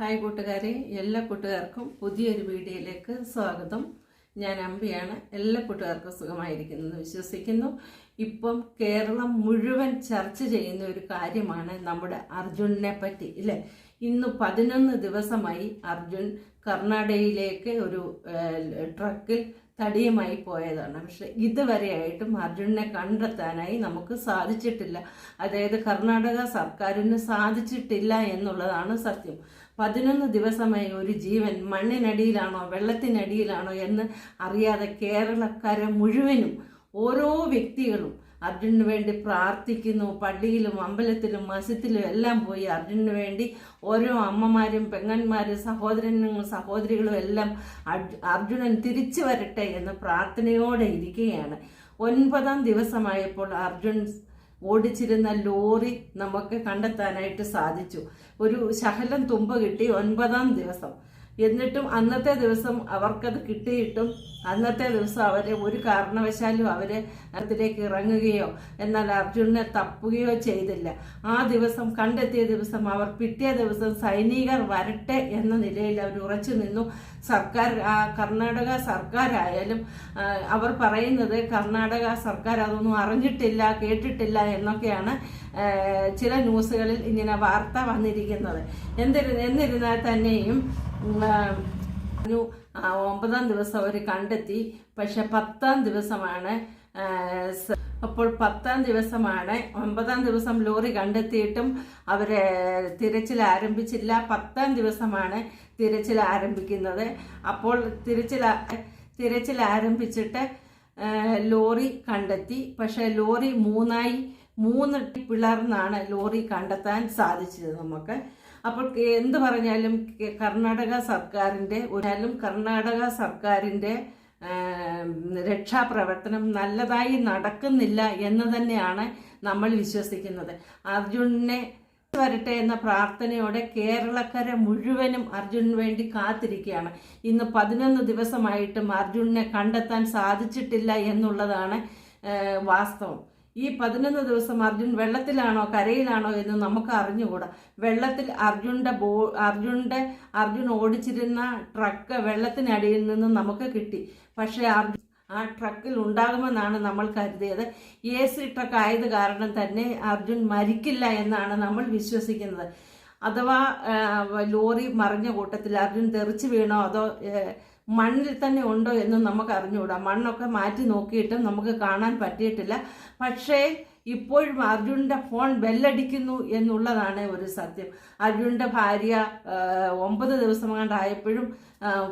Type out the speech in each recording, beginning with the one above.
Hi കൂട്ടുകാരെ എല്ലാ കൂട്ടുകാർക്കും പുതിയൊരു വീഡിയോയിലേക്ക് സ്വാഗതം. ഞാൻ അമ്പിയാണ്. എല്ലാ കൂട്ടുകാർക്കും സുഖമായിരിക്കുന്നെന്ന് വിശ്വസിക്കുന്നു. ഇപ്പം കേരളം മുഴുവൻ ചർച്ച ചെയ്യുന്ന ഒരു കാര്യമാണ് നമ്മുടെ അർജുനെ പറ്റി ഇല്ലേ? ഇന്ന് പതിനൊന്ന് ദിവസമായി അർജുൻ കർണാടകയിലേക്ക് ഒരു ട്രക്കിൽ തടിയുമായി പോയതാണ്. പക്ഷെ ഇതുവരെയായിട്ടും അർജുനെ കണ്ടെത്താനായി നമുക്ക് സാധിച്ചിട്ടില്ല. അതായത് കർണാടക സർക്കാരിന് സാധിച്ചിട്ടില്ല എന്നുള്ളതാണ് സത്യം. പതിനൊന്ന് ദിവസമായി ഒരു ജീവൻ മണ്ണിനടിയിലാണോ വെള്ളത്തിനടിയിലാണോ എന്ന് അറിയാതെ കേരളക്കാരെ മുഴുവനും ഓരോ വ്യക്തികളും അർജുനു വേണ്ടി പ്രാർത്ഥിക്കുന്നു. പള്ളിയിലും അമ്പലത്തിലും മസ്ജിദിലും എല്ലാം പോയി അർജുനു വേണ്ടി ഓരോ അമ്മമാരും പെങ്ങന്മാരും സഹോദരനും സഹോദരികളും എല്ലാം അർജു- അർജുനൻ തിരിച്ചു വരട്ടെ എന്ന് പ്രാർത്ഥനയോടെ ഇരിക്കുകയാണ്. ഒൻപതാം ദിവസമായപ്പോൾ അർജുൻ ഓടിച്ചിരുന്ന ലോറി നമുക്ക് കണ്ടെത്താനായിട്ട് സാധിച്ചു. ഒരു ശകലം തുമ്പ് കിട്ടി ഒൻപതാം ദിവസം. എന്നിട്ടും അന്നത്തെ ദിവസം അവർക്കത് കിട്ടിയിട്ടും അന്നത്തെ ദിവസം അവരെ ഒരു കാരണവശാലും അവർ അതിലേക്ക് ഇറങ്ങുകയോ എന്നാൽ അർജുനെ തപ്പുകയോ ചെയ്തില്ല. ആ ദിവസം കണ്ടെത്തിയ ദിവസം അവർ പിറ്റേ ദിവസം സൈനികർ വരട്ടെ എന്ന നിലയിൽ അവർ ഉറച്ചു നിന്നു. സർക്കാർ കർണാടക സർക്കാരായാലും അവർ പറയുന്നത് കർണാടക സർക്കാർ അതൊന്നും അറിഞ്ഞിട്ടില്ല കേട്ടിട്ടില്ല എന്നൊക്കെയാണ് ചില ന്യൂസുകളിൽ ഇങ്ങനെ വാർത്ത വന്നിരിക്കുന്നത്. എന്നിരുന്നാൽ തന്നെയും ഒമ്പതാം ദിവസം അവർ കണ്ടെത്തി. പക്ഷെ പത്താം ദിവസമാണ് അപ്പോൾ പത്താം ദിവസമാണ് ഒമ്പതാം ദിവസം ലോറി കണ്ടെത്തിയിട്ടും അവർ തിരച്ചിൽ ആരംഭിച്ചില്ല. പത്താം ദിവസമാണ് തിരച്ചിൽ ആരംഭിക്കുന്നത്. അപ്പോൾ തിരച്ചിൽ തിരച്ചിൽ ആരംഭിച്ചിട്ട് ലോറി കണ്ടെത്തി. പക്ഷെ ലോറി മൂന്നായി മൂന്ന് പിളർന്നാണ് ലോറി കണ്ടെത്താൻ സാധിച്ചത് നമുക്ക്. അപ്പോൾ എന്ത് പറഞ്ഞാലും കർണാടക സർക്കാരിന്റെ ഒരാലും കർണാടക സർക്കാരിന്റെ രക്ഷാപ്രവർത്തനം നല്ലതായി നടക്കുന്നില്ല എന്ന് തന്നെയാണ് നമ്മൾ വിശ്വസിക്കുന്നത്. അർജുനെ വരട്ടെ എന്ന പ്രാർത്ഥനയോടെ കേരളക്കര മുഴുവനും അർജുനു വേണ്ടി കാത്തിരിക്കുകയാണ്. ഇന്ന് പതിനൊന്ന് ദിവസമായിട്ടും അർജുനെ കണ്ടെത്താൻ സാധിച്ചിട്ടില്ല എന്നുള്ളതാണ് വാസ്തവം. ഈ പതിനൊന്ന് ദിവസം അർജുൻ വെള്ളത്തിലാണോ കരയിലാണോ എന്ന് നമുക്ക് അറിഞ്ഞുകൂടാ. വെള്ളത്തിൽ അർജുന്റെ ബോ അർജുന്റെ അർജുൻ ഓടിച്ചിരുന്ന ട്രക്ക് വെള്ളത്തിനടിയിൽ നിന്ന് നമുക്ക് കിട്ടി. പക്ഷേ അർജുൻ ആ ട്രക്കിൽ ഉണ്ടാകുമെന്നാണ് നമ്മൾ കരുതിയത്. എ സി ട്രക്ക് ആയത് കാരണം തന്നെ അർജുൻ മരിക്കില്ല എന്നാണ് നമ്മൾ വിശ്വസിക്കുന്നത്. അഥവാ ലോറി മറിഞ്ഞ കൂട്ടത്തിൽ അർജുൻ തെറിച്ച് വീണോ അതോ മണ്ണിൽ തന്നെ ഉണ്ടോ എന്ന് നമുക്ക് അറിഞ്ഞുകൂടാ മണ്ണൊക്കെ മാറ്റി നോക്കിയിട്ടും നമുക്ക് കാണാൻ പറ്റിയിട്ടില്ല. പക്ഷേ ഇപ്പോഴും അർജുനന്റെ ഫോൺ ബെല്ലടിക്കുന്നു എന്നുള്ളതാണ് ഒരു സത്യം. അർജുനന്റെ ഭാര്യ ഒമ്പത് ദിവസം കണ്ടായപ്പോഴും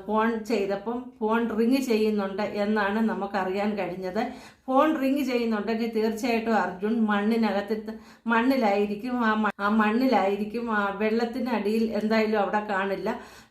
ഫോൺ ചെയ്തപ്പം ഫോൺ റിങ് ചെയ്യുന്നുണ്ട് എന്നാണ് നമുക്കറിയാൻ കഴിഞ്ഞത്. ഫോൺ റിങ് ചെയ്യുന്നുണ്ടെങ്കിൽ തീർച്ചയായിട്ടും അർജുൻ മണ്ണിനകത്ത് മണ്ണിലായിരിക്കും. ആ ആ മണ്ണിലായിരിക്കും. ആ വെള്ളത്തിനടിയിൽ എന്തായാലും അവിടെ കാണില്ല.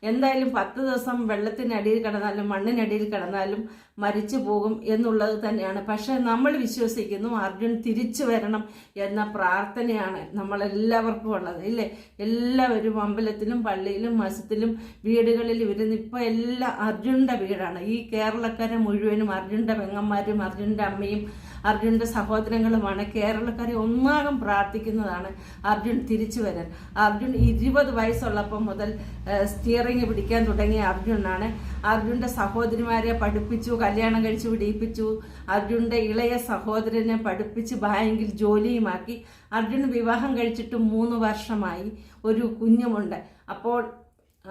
എന്തായാലും പത്ത് ദിവസം വെള്ളത്തിനടിയിൽ കിടന്നാലും മണ്ണിനടിയിൽ കിടന്നാലും മരിച്ചു പോകും എന്നുള്ളത് തന്നെയാണ്. പക്ഷെ നമ്മൾ വിശ്വസിക്കുന്നു അർജുൻ തിരിച്ചു വരണം എന്ന പ്രാർത്ഥനയാണ് നമ്മളെല്ലാവർക്കും ഉള്ളത് ഇല്ലേ? എല്ലാവരും അമ്പലത്തിലും പള്ളിയിലും മസത്തിലും വീടുകളിൽ ഇരുന്ന് ഇപ്പൊ എല്ലാം അർജുന്റെ വീടാണ്. ഈ കേരളക്കാരെ മുഴുവനും അർജുന്റെ പെങ്ങന്മാരും അർജുന്റെ അമ്മയും അർജുന്റെ സഹോദരങ്ങളുമാണ് കേരളക്കാരെ ഒന്നാകം പ്രാർത്ഥിക്കുന്നതാണ് അർജുൻ തിരിച്ചു വരാൻ. അർജുൻ ഇരുപത് വയസ്സുള്ളപ്പം മുതൽ സ്റ്റിയറിംഗ് പിടിക്കാൻ തുടങ്ങിയ അർജുനാണ്. അർജുന്റെ സഹോദരിമാരെ പഠിപ്പിച്ചു കല്യാണം കഴിച്ചു പിടിപ്പിച്ചു അർജുന്റെ ഇളയ സഹോദരനെ പഠിപ്പിച്ച് ബാങ്കിൽ ജോലിയുമാക്കി. അർജുൻ വിവാഹം കഴിച്ചിട്ട് മൂന്ന് വർഷമായി ഒരു കുഞ്ഞുമുണ്ട്. അപ്പോൾ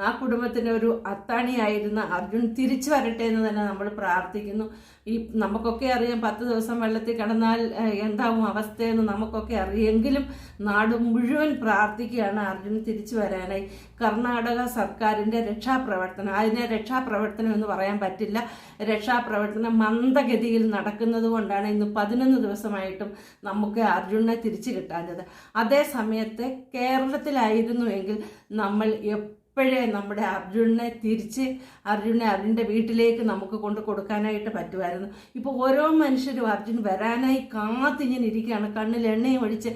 ആ കുടുംബത്തിന് ഒരു അത്താണിയായിരുന്ന അർജുൻ തിരിച്ചു വരട്ടെ എന്ന് തന്നെ നമ്മൾ പ്രാർത്ഥിക്കുന്നു. ഈ നമുക്കൊക്കെ അറിയാം പത്ത് ദിവസം വെള്ളത്തിൽ കിടന്നാൽ എന്താവും അവസ്ഥയെന്ന് നമുക്കൊക്കെ അറിയെങ്കിലും നാട് മുഴുവൻ പ്രാർത്ഥിക്കുകയാണ് അർജുൻ തിരിച്ചു വരാനായി. കർണാടക സർക്കാരിന്റെ രക്ഷാപ്രവർത്തനം അതിനെ രക്ഷാപ്രവർത്തനം എന്ന് പറയാൻ പറ്റില്ല. രക്ഷാപ്രവർത്തനം മന്ദഗതിയിൽ നടക്കുന്നത് കൊണ്ടാണ് ഇന്ന് പതിനൊന്ന് ദിവസമായിട്ടും നമുക്ക് അർജുനെ തിരിച്ചു കിട്ടാഞ്ഞത്. അതേ കേരളത്തിലായിരുന്നു എങ്കിൽ നമ്മൾ നമ്മുടെ അർജുനെ തിരിച്ച് അർജുനെ അർജുന്റെ വീട്ടിലേക്ക് നമുക്ക് കൊണ്ട് കൊടുക്കാനായിട്ട് പറ്റുമായിരുന്നു. ഇപ്പോൾ ഓരോ മനുഷ്യരും അർജുൻ വരാനായി കാത്തിങ്ങനെ ഇരിക്കുകയാണ് കണ്ണിൽ എണ്ണയും ഒഴിച്ച്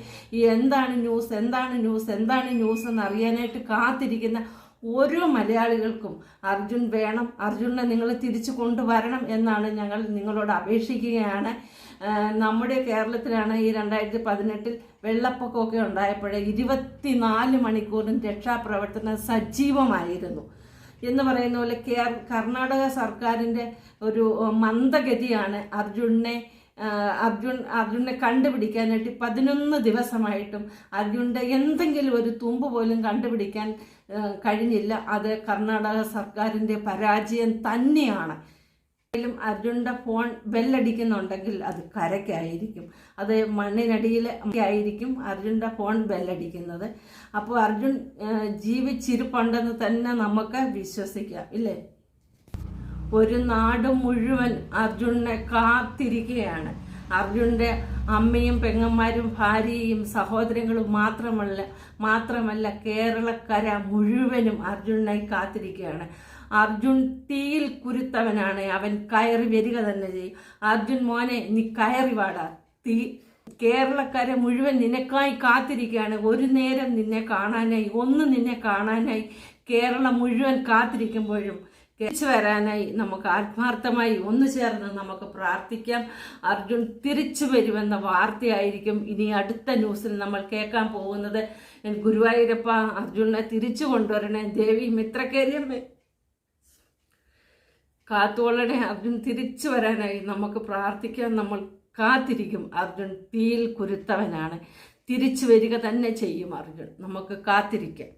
എന്താണ് ന്യൂസ് എന്താണ് ന്യൂസ് എന്താണ് ന്യൂസ് എന്ന് അറിയാനായിട്ട് കാത്തിരിക്കുന്ന ഓരോ മലയാളികൾക്കും അർജുൻ വേണം അർജുനെ നിങ്ങൾ തിരിച്ചു കൊണ്ടുവരണം എന്നാണ് ഞങ്ങൾ നിങ്ങളോട് അപേക്ഷിക്കുകയാണ്. നമ്മുടെ കേരളത്തിലാണ് ഈ രണ്ടായിരത്തി പതിനെട്ടിൽ വെള്ളപ്പൊക്കമൊക്കെ ഉണ്ടായപ്പോഴേ ഇരുപത്തിനാല് മണിക്കൂറും രക്ഷാപ്രവർത്തനം സജീവമായിരുന്നു. എന്ന് പറയുന്ന പോലെ കേർ കർണാടക സർക്കാരിന്റെ ഒരു മന്ദഗതിയാണ് അർജുനെ അർജുൻ അർജുനെ കണ്ടുപിടിക്കാനായിട്ട് പതിനൊന്ന് ദിവസമായിട്ടും അർജുന്റെ എന്തെങ്കിലും ഒരു തുമ്പ് പോലും കണ്ടുപിടിക്കാൻ കഴിഞ്ഞില്ല. അത് കർണാടക സർക്കാരിന്റെ പരാജയം തന്നെയാണ് ും. അർജുന്റെ ഫോൺ ബെല്ലടിക്കുന്നുണ്ടെങ്കിൽ അത് കരയ്ക്കായിരിക്കും. അത് മണ്ണിനടിയിൽ ആയിരിക്കും അർജുന്റെ ഫോൺ ബെല്ലടിക്കുന്നത്. അപ്പോൾ അർജുൻ ജീവിച്ചിരിപ്പുണ്ടെന്ന് തന്നെ നമുക്ക് വിശ്വസിക്കാം ഇല്ലേ? ഒരു നാട് മുഴുവൻ അർജുനെ കാത്തിരിക്കുകയാണ്. അർജുന്റെ അമ്മയും പെങ്ങന്മാരും ഭാര്യയും സഹോദരങ്ങളും മാത്രമല്ല മാത്രമല്ല കേരളക്കര മുഴുവനും അർജുനായി കാത്തിരിക്കുകയാണ്. അർജുൻ തീയിൽ കുരുത്തവനാണ്. അവൻ കയറി വരിക തന്നെ ചെയ്യും. അർജുൻ മോനെ നീ കയറി വാടാ. തീ കേരളക്കാരെ മുഴുവൻ നിനക്കായി കാത്തിരിക്കുകയാണ്. ഒരു നേരം നിന്നെ കാണാനായി ഒന്ന് നിന്നെ കാണാനായി കേരളം മുഴുവൻ കാത്തിരിക്കുമ്പോഴും തിരിച്ചു വരാനായി നമുക്ക് ആത്മാർത്ഥമായി ഒന്നു ചേർന്ന് നമുക്ക് പ്രാർത്ഥിക്കാം. അർജുൻ തിരിച്ചു വരുമെന്ന വാർത്തയായിരിക്കും ഇനി അടുത്ത ന്യൂസിൽ നമ്മൾ കേൾക്കാൻ പോകുന്നത്. ഗുരുവായൂരപ്പ അർജുനെ തിരിച്ചു കൊണ്ടുവരണേ. ദേവി മിത്രക്കേരിയമ്മേ കാത്തുകൊള്ളണേ അർജുൻ തിരിച്ചു വരാനായി നമുക്ക് പ്രാർത്ഥിക്കാൻ നമ്മൾ കാത്തിരിക്കും. അർജുൻ തീയിൽ കുരുത്തവനാണ്. തിരിച്ചു വരിക തന്നെ ചെയ്യും അർജുൻ. നമുക്ക് കാത്തിരിക്കാം.